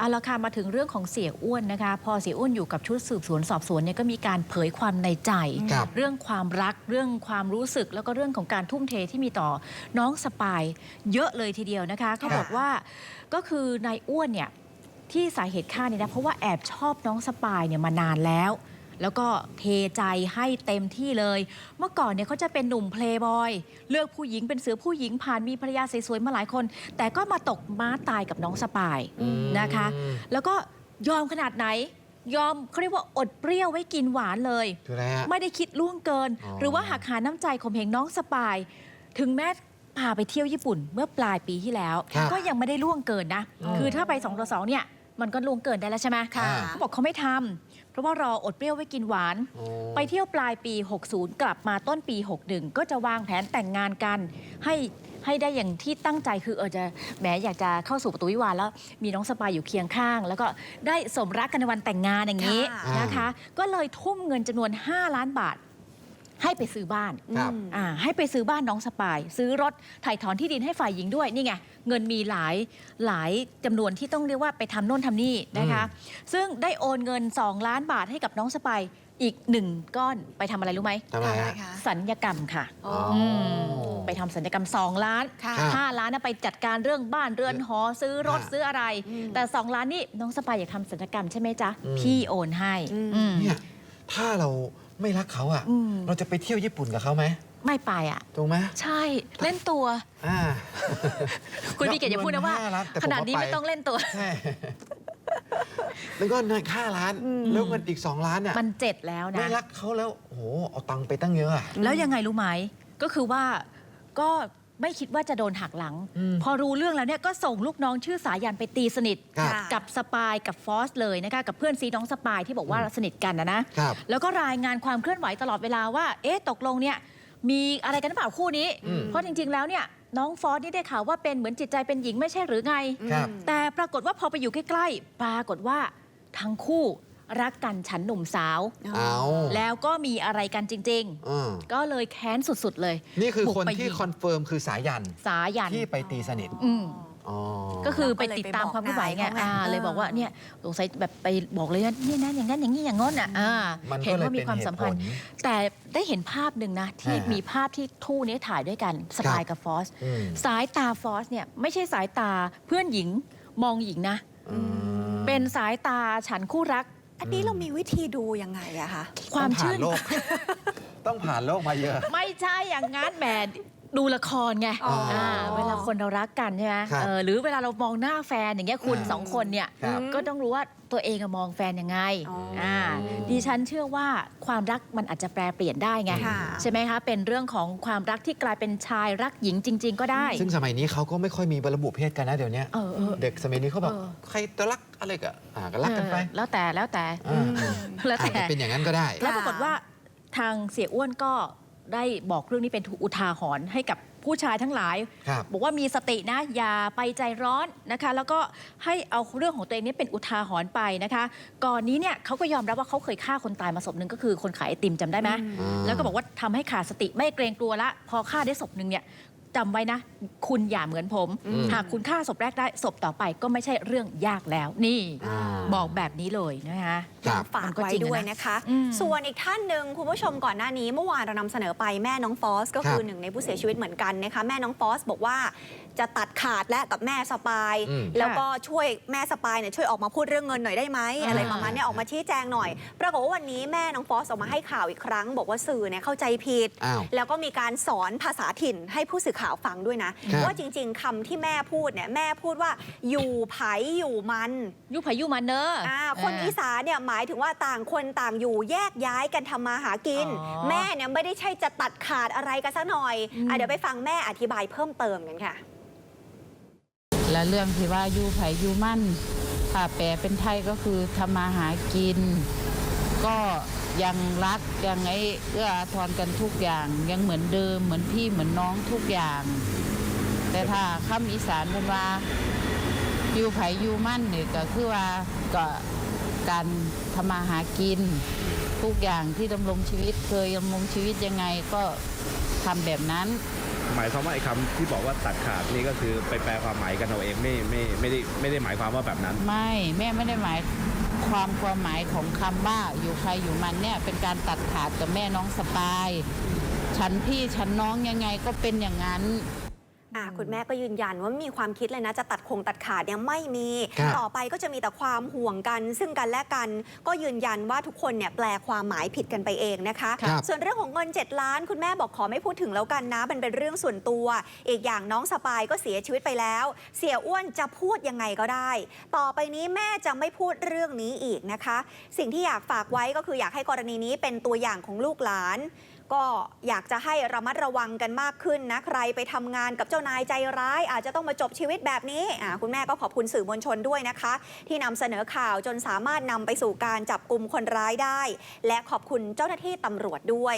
เอาละค่ะมาถึงเรื่องของเสียอ้วนนะคะ พอเสียอ้วนอยู่กับชุดสืบสวนสอบสวนเนี่ยก็มีการเผยความในใจ ครับเรื่องความรักเรื่องความรู้สึกแล้วก็เรื่องของการทุ่มเทที่มีต่อน้องสปายเยอะเลยทีเดียวนะคะเขาบอกว่าก็คือนายอ้วนเนี่ยที่สาเหตุฆ่าเนี่ยนะเพราะว่าแอบชอบน้องสปายเนี่ยมานานแล้ว แล้วก็เทใจให้เต็มที่เลย เมื่อก่อนเนี่ยเขาจะเป็นหนุ่มเพลย์บอยเลือกผู้หญิงเป็นเสือผู้หญิงผ่านมีภรรยาสวยๆมาหลายคน แต่ก็มาตกม้าตายกับน้องสปายอืมนะคะ แล้วก็ยอมขนาดไหน ยอมเขาเรียกว่าอดเปรี้ยวไว้กินหวานเลย คืออะไรฮะ ไม่ได้คิดล่วงเกิน อ๋อ หรือว่าหักหาน้ำใจข่มเหงน้องสปาย ถึงแม้พาไปเที่ยวญี่ปุ่นเมื่อปลายปีที่แล้ว ครับก็ยังไม่ได้ล่วงเกินนะอืมคือถ้าไป2ต่อ2เนี่ย มันก็ล่วงเกินได้แล้วใช่ไหมค่ะ เขาบอกเขาไม่ทำเพราะว่ารออดเปรี้ยวไว้กินหวานโอ้ไปเที่ยวปลายปี 60 กลับมาต้นปี 61 ก็จะวางแผนแต่งงานกัน ให้ให้ได้อย่างที่ตั้งใจคือเออจะแหมอยากจะเข้าสู่ประตูวิวาห์แล้ว มีน้องสปายอยู่เคียงข้าง แล้วก็ได้สมรักกันในวันแต่งงานอย่างนี้ค่ะ นะคะ ก็เลยทุ่มเงินจำนวน 5 ล้านบาท ให้ไปซื้อบ้านครับอ่าให้ไปซื้อบ้านน้องสปาย ซื้อรถถ่ายถอนที่ดินให้ฝ่ายหญิงด้วยนี่ไงเงินมีหลายหลายจำนวนที่ต้องเรียกว่าไปทำโน่นทำนี่นะคะ ซึ่งได้โอนเงิน 2 ล้านบาทให้กับน้องสปายอีกหนึ่งก้อนไปทำอะไรรู้ไหมทำไมฮะคะสัญญกรรมค่ะอ๋ออืมไปทำสัญญกรรม 2 ล้าน ค่ะครับ5ล้านนะไปจัดการเรื่องบ้านเรือนหอซื้อรถฮะซื้ออะไร อืมแต่ 2 ล้านนี่น้องสปายอยากทำสัญญกรรมใช่ไหมจ๊ะ อืม พี่โอนให้อืมอืมเนี่ยถ้าเรา ไม่รักเขาอะ อืม เราจะไปเที่ยวญี่ปุ่นกับเขาไหมไม่ไปอะ ถูกไหมใช่เล่นตัว อ่า คุณพี่เกียรติอย่าพูดนะว่าเงิห้ล้แต่ผมขนาดนี้ก็ปไม่ต้องเล่นตัว ใช่ แล้วก็เงินค่าล้านแล้วเงินอีก 2 ล้านเนี่ยมันเจ็ดแล้วนะ ไม่รักเขาแล้วโอ้โหเอาตังค์ไปตั้งเยอะอะ แล้วยังไงรู้ไหมก็คือว่าก็ ไม่คิดว่าจะโดนหักหลังอืมพอรู้เรื่องแล้วเนี่ยก็ส่งลูกน้องชื่อสายันไปตีสนิท ครับกับสปายกับฟอสเลยนะคะกับเพื่อนซีน้องสปายที่บอกว่าสนิทกันนะนะครับแล้วก็รายงานความเคลื่อนไหวตลอดเวลาว่า เอ๊ะตกลงเนี่ยมีอะไรกันหรือเปล่าคู่นี้ อืม เพราะจริง ๆ แล้วเนี่ยน้องฟอสนี่ได้ข่าวว่าเป็นเหมือนจิตใจเป็นหญิงไม่ใช่หรือไง ครับ แต่ปรากฏว่าพอไปอยู่ใกล้ๆ ปรากฏว่าทั้งคู่ รักกันฉันหนุ่มสาว เอาแล้วก็มีอะไรกันจริง อืมๆ ก็เลยแค้นสุดๆเลย นี่คือบุกคนไปที่ยิงคอนเฟิร์มคือสายัน สายันที่ไปตีสนิทอืม อ๋อ ก็คือไปก็เลยติดตามไปบอกความเคลื่อนไหวไงนายเขาไงอ่าเออ เลยบอกว่าเนี่ยสงสัยแบบไปบอกเลยว่านี่นะอย่างนั้นอย่างนี้อย่างง้นอะอ่ามันเห็ก็นเลยว่ามีเป็นความเหสัมตุผพันล ธ์ แต่ได้เห็นภาพหนึ่งนะ ที่อ่ามีมีภาพที่ทู่นี้ถ่ายด้วยกันสปายกับฟอส อืมสายตาฟอสเนี่ยไม่ใช่สายตาเพื่อนหญิงมองหญิงนะ อืม เป็นสายตาฉันคู่รัก อันนี้เรามีวิธีดูยังไงอะคะ ความต้องผ่ชื่นน โลก ต้องผ่านโลกมาเยอะ ไม่ใช่อย่างงั้นแหม ดูละครไงอ๋ออ่าเวลาคนเรารักกันใช่ไหมครับเออหรือเวลาเรามองหน้าแฟนอย่างเงี้ยคุณอ่าสองคนเนี่ยครับอืมก็ต้องรู้ว่าตัวเองอะมองแฟนยังไงอ๋ออ่าดิฉันเชื่อว่าความรักมันอาจจะแปรเปลี่ยนได้ไงค่ะ ใช่ไหมคะเป็นเรื่องของความรักที่กลายเป็นชายรักหญิงจริง ๆ ก็ได้ซึ่งสมัยนี้เขาก็ไม่ค่อยมีระบุเพศกันนะเดี๋ยวนี้เออเออ เด็กสมัยนี้เขาบอกเออ ใครจะรักอะไรก็อ่าก็รักกันไปเออแล้วแต่แล้วแต่ อ่าแล้วอาจแต่จะเป็นอย่างนั้นก็ได้ แล้วปรากฏว่าทางเสียอ้วนก็ ได้บอกเรื่องนี้เป็นอุทาหรณ์ให้กับผู้ชายทั้งหลายครับบอกว่ามีสตินะ อย่าไปใจร้อนนะคะ แล้วก็ให้เอาเรื่องของตัวเองนี้เป็นอุทาหรณ์ไปนะคะ ก่อนนี้เนี่ยเขาก็ยอมรับว่าเขาเคยฆ่าคนตายมาศพหนึ่งก็คือคนขายไอติมจำได้ไหมอืม แล้วก็บอกว่าทำให้ขาดสติไม่เกรงกลัวละ พอฆ่าได้ศพหนึ่งเนี่ย จำไว้นะ คุณอย่าเหมือนผม อืม หากคุณฆ่าศพแรกได้ศพต่อไปก็ไม่ใช่เรื่องยากแล้ว นี่ อ่า บอกแบบนี้เลยนะคะ ครับ ฝากมันก็ไว้จริงอะนะด้วยนะคะ อืม ส่วนอีกท่านหนึ่งคุณผู้ชมก่อนหน้านี้เมื่อวานเรานำเสนอไปแม่น้องฟอสก็คือครับหนึ่งในผู้เสียชีวิตเหมือนกันนะคะแม่น้องฟอสบอกว่าจะตัดขาดและกับแม่สปาย อืมแล้วก็ช่วยแม่สปายเนี่ยช่วยออกมาพูดเรื่องเงินหน่อยได้ไหมอ่าอะไรประมาณเนี้ยออกมาชี้แจงหน่อย ปรากฏว่าวันนี้แม่น้องฟอสออกมาให้ข่าวอีกครั้ง บอกว่าสื่อเนี่ยเข้าใจผิด อ้าว แล้วก็มีการสอนภาษาถิ่นให้ผู้สื่อข่าวฟังด้วยนะ ครับ ว่าจริง ๆคำที่แม่พูดเนี่ยแม่พูดว่าอยู่ไผอยู่มันยุพายุมันเนอะอ่าคนอีสานเนี่ยหมายถึงว่าต่างคนต่างอยู่แยกย้ายกันทำมาหากิน อ๋อ แม่เนี่ยไม่ได้ใช่จะตัดขาดอะไรกันสักหน่อยอืมอะเดี๋ยวไปฟังแม่อธิบายเพิ่มเติมกันค่ะ และเรื่องที่ว่าอยู่ไผอยู่มั่น ถ้าแปลเป็นไทยก็คือทำมาหากิน ก็ ยังรักยังไอ้เอื้ออาทรกันทุกอย่าง ยังเหมือนเดิมเหมือนพี่เหมือนน้องทุกอย่าง แต่ถ้าคำอีสานเป็นว่าอยู่ไผอยู่มั่นเนี่ยก็คือว่าก็การทำมาหากิน ทุกอย่างที่ดำรงชีวิตเคยดำรงชีวิตยังไงก็ทำแบบนั้น หมายความว่าไอ้คำที่บอกว่าตัดขาดนี่ก็คือไปแปลความหมายกันเอาเองไม่ไม่ไม่ได้ไม่ได้หมายความว่าแบบนั้น ไม่แม่ไม่ได้หมาย ความความหมายของคำว่าอยู่ใครอยู่มันเนี่ยเป็นการตัดขาดกับแม่น้องสปาย ฉันพี่ฉันน้องยังไงก็เป็นอย่างนั้น อะคุณแม่ก็ยืนยันว่าไม่มีความคิดเลยนะ จะตัดคงตัดขาดเนี่ยไม่มี ครับต่อไปก็จะมีแต่ความห่วงกัน ซึ่งกันและกันก็ยืนยันว่าทุกคนเนี่ยแปลความหมายผิดกันไปเองนะคะ ครับ ส่วนเรื่องของเงิน 7 ล้าน คุณแม่บอกขอไม่พูดถึงแล้วกันนะมันเป็นเรื่องส่วนตัว อีกอย่างน้องสปายก็เสียชีวิตไปแล้ว เสียอ้วนจะพูดยังไงก็ได้ ต่อไปนี้แม่จะไม่พูดเรื่องนี้อีกนะคะ สิ่งที่อยากฝากไว้ก็คืออยากให้กรณีนี้เป็นตัวอย่างของลูกหลาน ก็อยากจะให้ระมัดระวังกันมากขึ้นนะ ใครไปทำงานกับเจ้านายใจร้าย อาจจะต้องมาจบชีวิตแบบนี้อ่าคุณแม่ก็ขอบคุณสื่อมวลชนด้วยนะคะ ที่นำเสนอข่าวจนสามารถนำไปสู่การจับกลุ่มคนร้ายได้ และขอบคุณเจ้าหน้าที่ตำรวจด้วย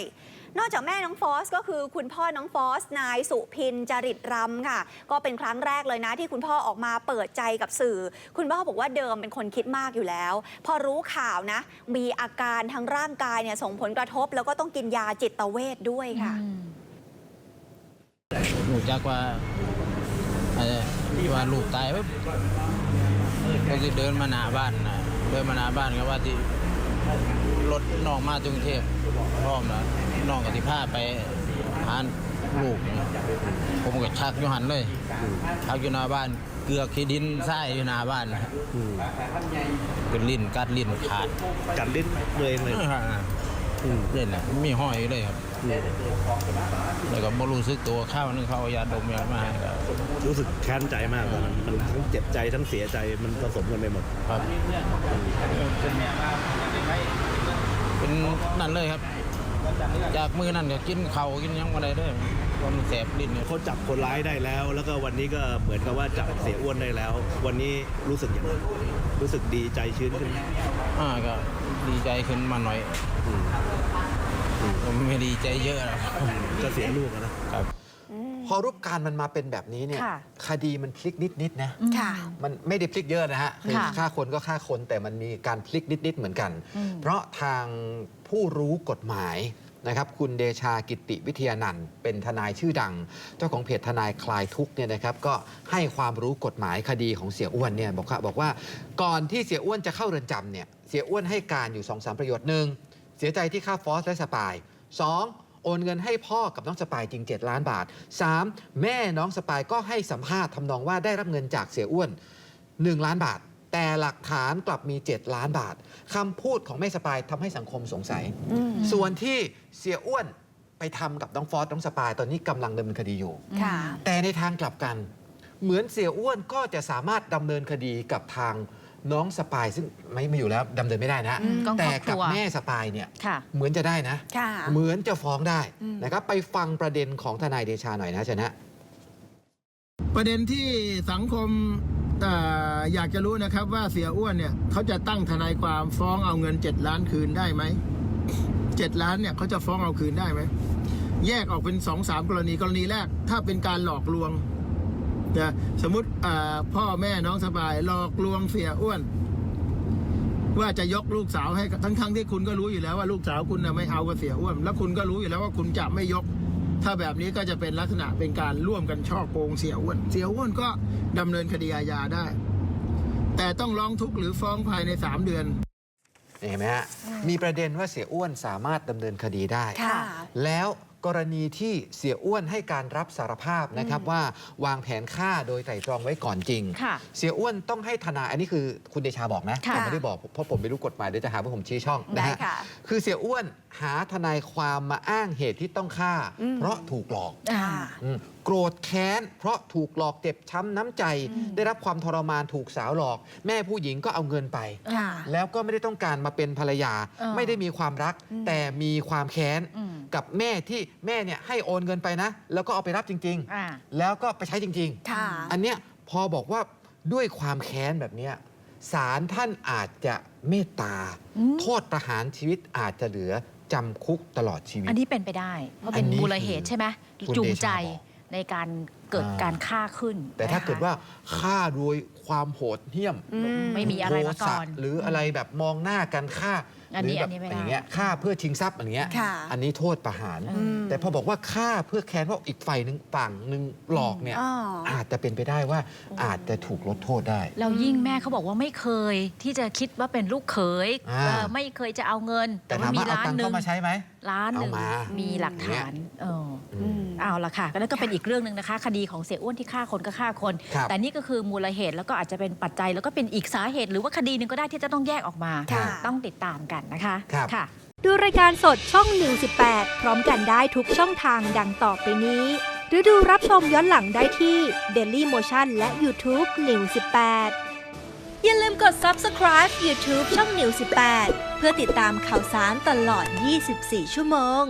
นอกจากแม่น้องฟอสก็คือคุณพ่อน้องฟอส นายสุพินจริตรำค่ะ ก็เป็นครั้งแรกเลยนะที่คุณพ่อออกมาเปิดใจกับสื่อ คุณพ่อบอกว่าเดิมเป็นคนคิดมากอยู่แล้ว พอรู้ข่าวนะ มีอาการทางร่างกายเนี่ยส่งผลกระทบ แล้วก็ต้องกินยาจิตเวชด้วยค่ะหนูจักว่าอะไรว่าลูกตายปุ๊บก็คือเดินมาหน้าบ้านนะเดินมาหน้าบ้านก็ว่าที่รถน้องมาถึงกรุงเทพพร้อมนะ น้องกับที่พาไปหาลูกนะผมก็ชักอยู่หันเลยชักอยู่หน้าบ้าน เกลือกขี้ดินไส้อยู่หน้าบ้านนะเป็นลิ้นกัดลิ้นขาดกัดลิ้นตัวเองเลยเล่นแหละมีห้อยอยู่เลยครับแล้วก็บ่รู้สึกตัวข้าวนึงเขาเอายาดมยามาให้ก็รู้สึกแค้นใจมากตอนนั้นมันทั้งเจ็บใจทั้งเสียใจมันผสมกันไปหมดครับเป็นนั่นเลยครับ จากมือนั่นก็กินเข่าวกินหยังมาได้เลยความนแสบลิ้นเนี่ยเขาจับคนร้ายได้แล้ว แล้วก็วันนี้ก็เหมือนกับว่าจับเสียอ้วนได้แล้ว วันนี้รู้สึกอย่างไรรู้สึกดีใจชื้นขึ้นไหมอ่าก็ดีใจขึ้นมาหน่อยก็ไม่ดีใจเยอะหรอกก็เสียลูกอะนะครับพอรูปการมันมาเป็นแบบนี้เนี่ยค่ะคดีมันพลิกนิดๆนะค่ะมันไม่ได้พลิกเยอะนะฮะคือค่ะฆ่าคนก็ฆ่าคนแต่มันมีการพลิกนิดๆเหมือนกันอืมเพราะทางผู้รู้กฎหมาย นะครับคุณเดชากิติวิทยานันท์เป็นทนายชื่อดัง เจ้าของเพจทนายคลายทุกเนี่ยนะครับก็ให้ความรู้กฎหมายคดีของเสียอ้วนเนี่ยบอกว่าบอกว่าก่อนที่เสียอ้วนจะเข้าเรือนจำเนี่ยเสียอ้วนให้การอยู่2อสประโยชน์หนึ่งเสียใจที่ฆ่าฟอสและสปาย 2. โอนเงินให้พ่อกับน้องสปายจริง 7 ล้านบาท 3. แม่น้องสปายก็ให้สัมภาษณ์ทำนองว่าได้รับเงินจากเสียอ้วน 1 ล้านบาท แต่หลักฐานกลับมี 7 ล้านบาทคำพูดของแม่สปายทำให้สังคมสงสัยส่วนที่เสียอ้วนไปทำกับน้องฟอสน้องสปายตอนนี้กำลังดำเนินคดีอยู่ ค่ะ แต่ในทางกลับกัน เหมือนเสียอ้วนก็จะสามารถดำเนินคดีกับทางน้องสปายซึ่งไม่ไม่อยู่แล้วดำเนินไม่ได้นะ อืมต้องแต่ครอบครักับวแม่สปายเนี่ยค่ะ เหมือนจะได้นะ ค่ะ เหมือนจะฟ้องได้อืม นะครับไปฟังประเด็นของทนายเดชาหน่อยนะเชญนะ ประเด็นที่สังคม อ่อยากจะรู้นะครับว่าเสียอ้วนเนี่ยเขาจะตั้งทนายความฟ้องเอาเงิน7ล้านคืนได้ไหมเจ็ดล้านเนี่ยเขาจะฟ้องเอาคืนได้ไหมแยกออกเป็นสองสามกรณีกรณีแรก ถ้าเป็นการหลอกลวงนะสมมติพ่อแม่น้องสบายหลอกลวงเสียอ้วน ว่าจะยกลูกสาวให้ทั้งทั้งที่คุณก็รู้อยู่แล้วว่าลูกสาวคุณนะไม่เอากับเสียอ้วนแล้วคุณก็รู้อยู่แล้วว่าคุณจะไม่ยก ถ้าแบบนี้ก็จะเป็นลักษณะเป็นการร่วมกันช่อโกงเสียอ้วน เสียอ้วนก็ดำเนินคดีอาญาได้ แต่ต้องร้องทุกข์หรือฟ้องภายใน 3 เดือนเห็นไหมฮะ มีประเด็นว่าเสียอ้วนสามารถดำเนินคดีได้ ค่ะ แล้ว กรณีที่เสียอ้วนให้การรับสารภาพนะครับว่าวางแผนฆ่าโดยไตร่ตรองไว้ก่อนจริง ค่ะเสียอ้วนต้องให้ทนายอันนี้คือคุณเดชาบอกนะค่ะ ผมไม่ได้บอกเพราะผมไม่รู้กฎหมายเดี๋ยวจะหาว่าผมชี้ช่องนะได้ฮะ ค่ะ คือเสียอ้วนหาทนายความมาอ้างเหตุที่ต้องฆ่า อืม เพราะถูกหลอกอ่า อืมโกรธแค้น เพราะถูกหลอกเจ็บช้ำน้ำใจได้รับความทรมานถูกสาวหลอก แม่ผู้หญิงก็เอาเงินไป ค่ะ แล้วก็ไม่ได้ต้องการมาเป็นภรรยา เออไม่ได้มีความรัก อืม แต่มีความแค้น อืม กับแม่ที่แม่เนี่ยให้โอนเงินไปนะ แล้วก็เอาไปรับจริง อ่า ๆ แล้วก็ไปใช้จริง ค่ะ ๆ อันเนี้ยพอบอกว่าด้วยความแค้นแบบเนี้ยศาลท่านอาจจะเมตตา อืม โทษประหารชีวิตอาจจะเหลือจำคุกตลอดชีวิต อันนี้เป็นไปได้ เพราะเป็นอันนี้มูลเหตุใช่ไหมคุณจูงเดชาใจบอกในการเกิดอ่า การฆ่าขึ้นแต่ถ้านะคะเกิดว่าฆ่าโดยความโหดเหี้ยม อืม ไม่มีอะไรมาก่อน โทสะหรืออะไรแบบมองหน้ากันฆ่า อันนี้หรืแบบอันนี้ไม่ได้อย่างเงี้ยฆ่าเพื่อชิงทรัพย์อย่างเงี้ยค่ะอันนี้โทษประหารอืมแต่พอบอกว่าฆ่าเพื่อแค้นว่าอีกฝ่ายหนึ่งฝั่งหนึ่งหลอกเนี่ยอ๋อออาจจะเป็นไปได้ว่าอาจจะถูกลดโทษได้แล้วยิ่งแม่เขาบอกว่าไม่เคยที่จะคิดว่าเป็นลูกเขยอ่าเออไม่เคยจะเอาเงิน แต่ว่าถามมีว่าเอาล้านตังค์หนึ่เข้างมาใช้ไหมล้านหนึ่งเอามามีหลักฐานเอออืม เอาละค่ะก็นั่นก็เป็นอีกเรื่องหนึ่งนะคะ คดีของเสียอ้วนที่ฆ่าคนก็ฆ่าคน ครับแต่นี่ก็คือมูลเหตุแล้วก็อาจจะเป็นปัจจัย แล้วก็เป็นอีกสาเหตุ หรือว่าคดีหนึ่งก็ได้ที่จะต้องแยกออกมา ค่ะ ต้องติดตามกันนะคะครับ ค่ะ ดูรายการสดช่อง New 18 พร้อมกันได้ทุกช่องทางดังต่อไปนี้ หรือดูรับชมย้อนหลังได้ที่ Daily Motion และ YouTube New 18 อย่าลืมกด Subscribe YouTube ช่อง New 18 เพื่อติดตามข่าวสารตลอด 24 ชั่วโมง